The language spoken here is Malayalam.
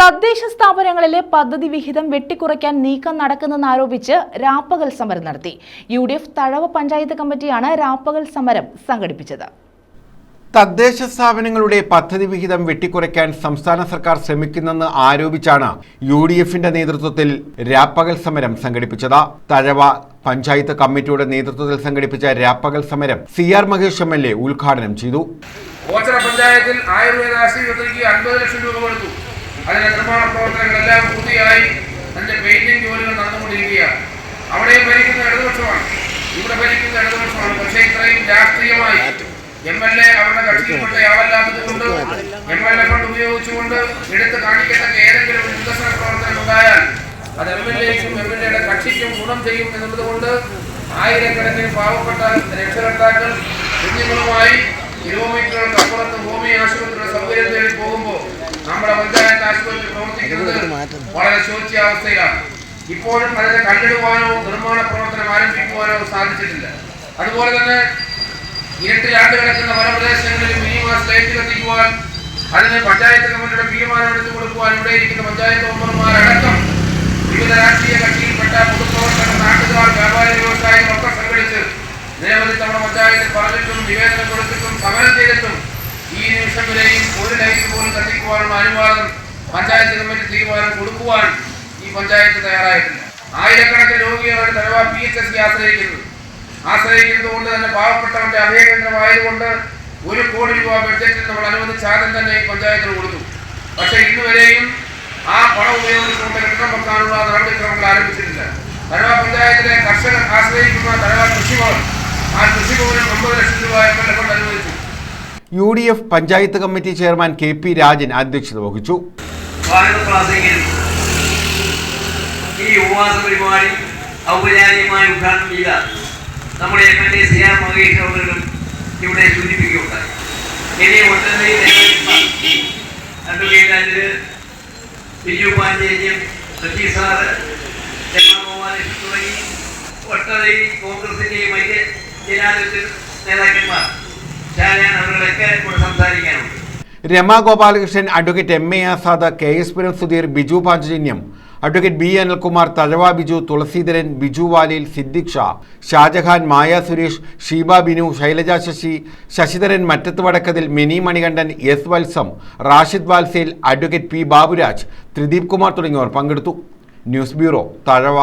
തദ്ദേശ സ്ഥാപനങ്ങളിലെ പദ്ധതി വിഹിതം വെട്ടിക്കുറയ്ക്കാൻ നീക്കം നടക്കുന്നെന്നാരോപിച്ച് രാപ്പകൽ സമരം നടത്തി. U D F Thazhava panchayat കമ്മിറ്റിയാണ് രാപ്പകൽ സമരം സംഘടിപ്പിച്ചത്. തദ്ദേശ സ്ഥാപനങ്ങളുടെ പദ്ധതി വിഹിതം വെട്ടിക്കുറയ്ക്കാൻ സംസ്ഥാന സർക്കാർ ശ്രമിക്കുന്നെന്ന് ആരോപിച്ചാണ് യു ഡി എഫിന്റെ നേതൃത്വത്തിൽ രാപ്പകൽ സമരം സംഘടിപ്പിച്ചത്. തഴവ പഞ്ചായത്ത് കമ്മിറ്റിയുടെ നേതൃത്വത്തിൽ സംഘടിപ്പിച്ച രാപ്പകൽ സമരം C R Mahesh M L A ഉദ്ഘാടനം ചെയ്തു. ഓച്ചറ പഞ്ചായത്തിൽ ആയുർവേദ ആശുപത്രിക്ക് അൻപത് ലക്ഷം രൂപ കൊടുത്തു. അതിന്റെ നിർമ്മാണ പ്രവർത്തനങ്ങളെല്ലാം പൂർത്തിയായി. അതിന്റെ പെയിന്റിംഗ് ജോലികൾ നടന്നുകൊണ്ടിരിക്കുകയാണ്. അവിടെയും ഭരിക്കുന്ന ഇടതുപക്ഷമാണ്. ഇവിടെ ഭരിക്കുന്ന ഇടതുപക്ഷമാണ്. പക്ഷേ ഇത്രയും രാഷ്ട്രീയമായി എം എൽ എ അവരുടെ കക്ഷിയിൽപ്പെട്ട ആളല്ലാത്തത് കൊണ്ട് എം എൽ എ ഫണ്ട് ഉപയോഗിച്ചുകൊണ്ട് എടുത്ത് കാണിക്കത്തക്ക ഏതെങ്കിലും വികസന പ്രവർത്തനം ഉണ്ടായാൽ അത് എം എൽ എക്കും എം എൽ എയുടെ കക്ഷിക്കും ഗുണം ചെയ്യും എന്നുള്ളത് ആയിരക്കണക്കിന് പാവപ്പെട്ട രക്ഷകർത്താക്കൾ കുഞ്ഞുങ്ങളുമായി കിലോമീറ്ററുകൾക്ക് അപ്പുറത്ത് ഭൂമി ആശുപത്രിയുടെ സൗകര്യം തേടി പോകുമ്പോൾ നമ്മുടെ പഞ്ചായത്ത് ആശുപത്രി പ്രവർത്തിക്കുന്നത് വളരെ ശോച്യാവസ്ഥയിലാണ്. ഇപ്പോഴും അതിനെ കണ്ടെടുവാനോ നിർമ്മാണ പ്രവർത്തനം ആരംഭിക്കുവാനോ സാധിച്ചിട്ടില്ല. അതുപോലെ തന്നെ ഇരട്ടിലാണ്ട് കിടക്കുന്ന പല പ്രദേശങ്ങളിൽ മിനിമാസ് ലൈറ്റ് കത്തിക്കുവാൻ അതിന് പഞ്ചായത്ത് കമ്മിറ്റിയുടെ തീരുമാനം എടുത്തു കൊടുക്കുവാൻ ഇവിടെ ഇരിക്കുന്ന പഞ്ചായത്ത് മെമ്പർമാരടക്കം വിവിധ രാഷ്ട്രീയ കക്ഷിയിൽപ്പെട്ട പൊതുപ്രവർത്തകർ നാട്ടുകാർ വ്യാപാരി വ്യവസായികൾ ഒക്കെ സംഘടിച്ച് നിരവധി തവണ പഞ്ചായത്തിൽ പറഞ്ഞിട്ടും നിവേദനം കൊടുത്തിട്ടും സമരം ചെയ്തിട്ടും ഈ നിമിഷം വരെയും ഒരു ലൈറ്റ് പോലും കത്തിക്കുവാനുള്ള അനുവാദം പഞ്ചായത്ത് കമ്മിറ്റി തീരുമാനം കൊടുക്കുവാൻ ഈ പഞ്ചായത്ത് തയ്യാറായിട്ടില്ല. ആയിരക്കണക്കിന് രോഗികളാണ് തലവാ പി എച്ച് എസ് ആശ്രയിക്കുന്നത്. ആശ്രയിക്കുന്നത് കൊണ്ട് തന്നെ പാവപ്പെട്ടവന്റെ അഭയകേന്ദ്രമായതുകൊണ്ട് ഒരു കോടി രൂപ ബഡ്ജറ്റിൽ നമ്മൾ അനുവദിച്ച ആദ്യം തന്നെ ഈ പഞ്ചായത്തിന് കൊടുത്തു. പക്ഷേ ഇന്നുവരെയും ആ പണം ഉപയോഗിച്ചുകൊണ്ട് കെട്ടിടം വെക്കാനുള്ള നടപടിക്രമങ്ങൾ ആരംഭിച്ചിട്ടില്ല. തലവ പഞ്ചായത്തിലെ കർഷകർ ആശ്രയിക്കുന്ന തലവ കൃഷിഭവൻ ആ കൃഷിഭവനും ഒമ്പത് ലക്ഷം രൂപ അനുവദിച്ചു. U D F panchayat committee chairman K P Rajan അധ്യക്ഷത വഹിച്ചു. ഈ യുവാത പരിപാടി ഒട്ടനവധി അഡ്വക്കേറ്റ് അനിൽ ജനാധിപത്യ നേതാക്കന്മാർ Rama Gopalakrishnan advocate M A Azad K S Puram Sudheer Biju Panchajanyam. Advocate B Anilkumar Thazhava Biju Thulaseedharan Biju Valil Siddique Shah. Shajahan Maya Suresh Sheeba Binu Shailaja Sasi Sasidharan Mattath Vadakkathil Mini Manikandan S Valsam Rashid Valsel advocate P Baburaj Thrideep Kumar തുടങ്ങിയവർ പങ്കെടുത്തു. News bureau Thazhava.